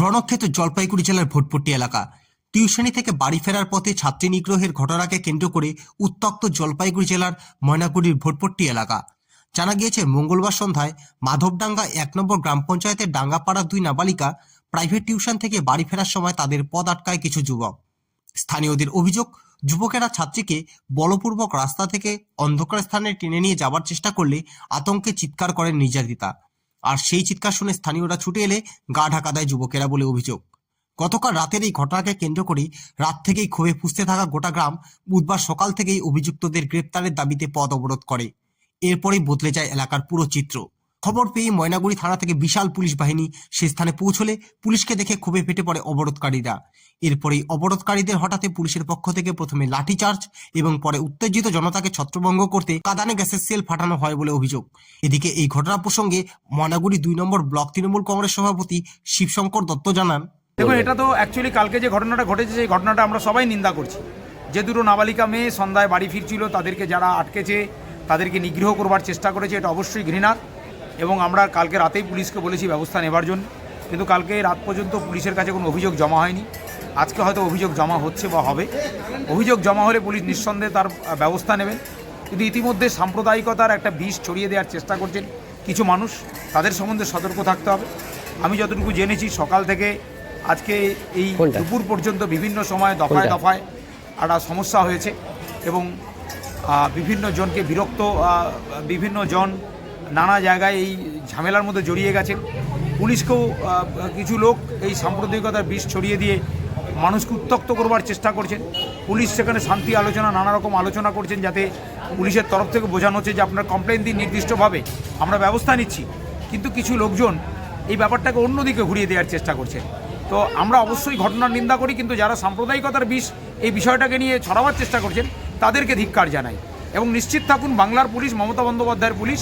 রণক্ষেত্র জলপাইগুড়ি জেলার ভোটপট্টি এলাকা। টিউশনি থেকে বাড়ি ফেরার পথে ছাত্রী নিগ্রহের ঘটনাকে কেন্দ্র করে উত্তক্ত জলপাইগুড়ি জেলার ময়নাগুড়ির ভোটপট্টি এলাকা। জানা গিয়েছে, মঙ্গলবার সন্ধ্যায় মাধবডাঙ্গা এক নম্বর গ্রাম পঞ্চায়েতের ডাঙ্গাপাড়া দুই নাবালিকা প্রাইভেট টিউশন থেকে বাড়ি ফেরার সময় তাদের পদ আটকায় কিছু যুবক। স্থানীয়দের অভিযোগ, যুবকেরা ছাত্রীকে বলপূর্বক রাস্তা থেকে অন্ধকার স্থানে টেনে নিয়ে যাবার চেষ্টা করলে আতঙ্কে চিৎকার করেন নির্যাতিতা। আর সেই চিৎকার শুনে স্থানীয়রা ছুটে এলে গা ঢাকা দেয় যুবকেরা বলে অভিযোগ। গতকাল রাতের এই ঘটনাকে কেন্দ্র করে রাত থেকেই ক্ষোভে পুষতে থাকা গোটা গ্রাম বুধবার সকাল থেকেই অভিযুক্তদের গ্রেপ্তারের দাবিতে পথ অবরোধ করে। এরপরেই বদলে যায় এলাকার পুরো চিত্র। খবর পেয়ে ময়নাগুড়ি থানা থেকে বিশাল পুলিশ বাহিনী সে স্থানে পৌঁছলে পুলিশকে দেখে ক্ষোভে ফেটে পড়ে অবরোধকারীরা। এরপরেই অবরোধকারীদের হঠাৎ পুলিশের পক্ষ থেকে প্রথমে লাঠিচার্জ এবং পরে উত্তেজিত জনতাকে ছত্রভঙ্গ করতে কাদানে গ্যাসের সেল ফাটানো হয় বলে অভিযোগ। এদিকে এই ঘটনা প্রসঙ্গে ময়নাগুড়ি দুই নম্বর ব্লক তৃণমূল কংগ্রেস সভাপতি শিবশঙ্কর দত্ত জানান, দেখুন, এটা তো অ্যাকচুয়ালি কালকে যে ঘটনাটা ঘটেছে, সেই ঘটনাটা আমরা সবাই নিন্দা করছি। যে দুটো নাবালিকা মেয়ে সন্ধ্যায় বাড়ি ফিরছিল, তাদেরকে যারা আটকেছে, তাদেরকে নিগ্রহ করবার চেষ্টা করেছে, এটা অবশ্যই ঘৃণার এবং আমরা কালকে রাতেই পুলিশকে বলেছি ব্যবস্থা নেবার জন্য। কিন্তু কালকে রাত পর্যন্ত পুলিশের কাছে কোনো অভিযোগ জমা হয়নি। আজকে হয়তো অভিযোগ জমা হচ্ছে বা হবে। অভিযোগ জমা হলে পুলিশ নিঃসন্দেহে তার ব্যবস্থা নেবেন। কিন্তু ইতিমধ্যে সাম্প্রদায়িকতার একটা বিষ ছড়িয়ে দেওয়ার চেষ্টা করছেন কিছু মানুষ। তাদের সম্বন্ধে সতর্ক থাকতে হবে। আমি যতটুকু জেনেছি সকাল থেকে আজকে এই দুপুর পর্যন্ত বিভিন্ন সময় দফায় দফায় একটা সমস্যা হয়েছে এবং বিভিন্ন জনকে বিরক্ত বিভিন্ন জন নানা জায়গায় এই ঝামেলার মধ্যে জড়িয়ে গেছেন পুলিশকেও কিছু লোক এই সাম্প্রদায়িকতার বিষ ছড়িয়ে দিয়ে মানুষকে উত্তক্ত করবার চেষ্টা করছেন। পুলিশ সেখানে শান্তি আলোচনা, নানা রকম আলোচনা করছেন যাতে পুলিশের তরফ থেকে বোঝানো হচ্ছে যে আপনার কমপ্লেন দিন নির্দিষ্টভাবে আমরা ব্যবস্থা নিচ্ছি। কিন্তু কিছু লোকজন এই ব্যাপারটাকে অন্যদিকে ঘুরিয়ে দেওয়ার চেষ্টা করছেন। তো আমরা অবশ্যই ঘটনার নিন্দা করি, কিন্তু যারা সাম্প্রদায়িকতার বিষ এই বিষয়টাকে নিয়ে ছড়াবার চেষ্টা করছেন, তাদেরকে ধিক্কার জানাই। এবং নিশ্চিত থাকুন, বাংলার পুলিশ, মমতা বন্দ্যোপাধ্যায়ের পুলিশ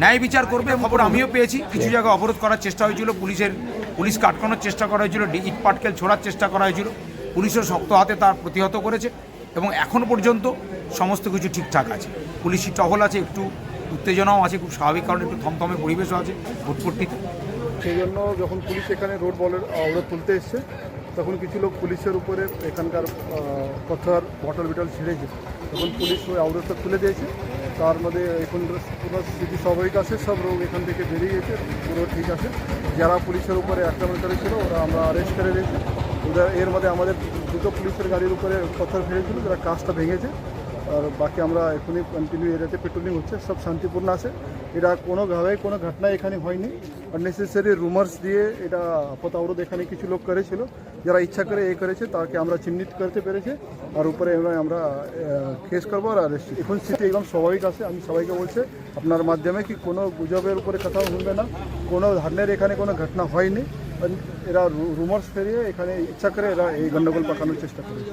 ন্যায় বিচার করবে খবর আমিও পেয়েছি। কিছু জায়গায় অবরোধ করার চেষ্টা হয়েছিল, পুলিশের পুলিশকে আটকানোর চেষ্টা করা হয়েছিল ইট পাটকেল ছোড়ার চেষ্টা করা হয়েছিল। পুলিশও শক্ত হাতে তার প্রতিহত করেছে এবং এখন পর্যন্ত সমস্ত কিছু ঠিকঠাক আছে। পুলিশি টহল আছে, একটু উত্তেজনাও আছে, খুব স্বাভাবিক কারণে একটু থমথমে পরিবেশও আছে ভোটপট্টিতে। সেই জন্য যখন পুলিশ এখানে রোড বলের অবরোধ তুলতে এসছে, তখন কিছু লোক পুলিশের উপরে এখানকার পাথর বটল বিটল ছিঁড়েছে তখন পুলিশ ওই অবরোধটা তুলে দিয়েছে। তার মধ্যে এখন স্থিতি স্বাভাবিক আছে, সব রোগ এখান থেকে বেরিয়ে গেছে, পুরো ঠিক আছে। যারা পুলিশের উপরে আক্রমণ করেছিল, ওরা আমরা অ্যারেস্ট করে দিয়েছি। ওদের এর মধ্যে আমাদের দুটো পুলিশের গাড়ির উপরে পথর ফেলেছিল, যারা কাজটা ভেঙেছে। আর বাকি আমরা এখনই কন্টিনিউ এরিয়াতে পেট্রোলিং হচ্ছে, সব শান্তিপূর্ণ আছে। এটা কোনোভাবে কোনো ঘটনা এখানে হয়নি। আননেসেসারি রুমার্স দিয়ে এটা আপাত অবরোধ এখানে কিছু লোক করেছিল, যারা ইচ্ছা করে এ করেছে তাকে আমরা চিহ্নিত করতে পেরেছি। আর উপরে আমরা কেস করব আর। এখন স্থিতি একদম স্বাভাবিক আছে, আমি সবাইকে বলছি, আপনার মাধ্যমে কি কোনো গুজবের উপরে কথা শুনবে না। কোনো ধরনের এখানে কোনো ঘটনা হয়নি। এরা রুমার্স ফেরিয়ে এখানে ইচ্ছা করে এরা এই গণ্ডগোল পাঠানোর চেষ্টা করেছে।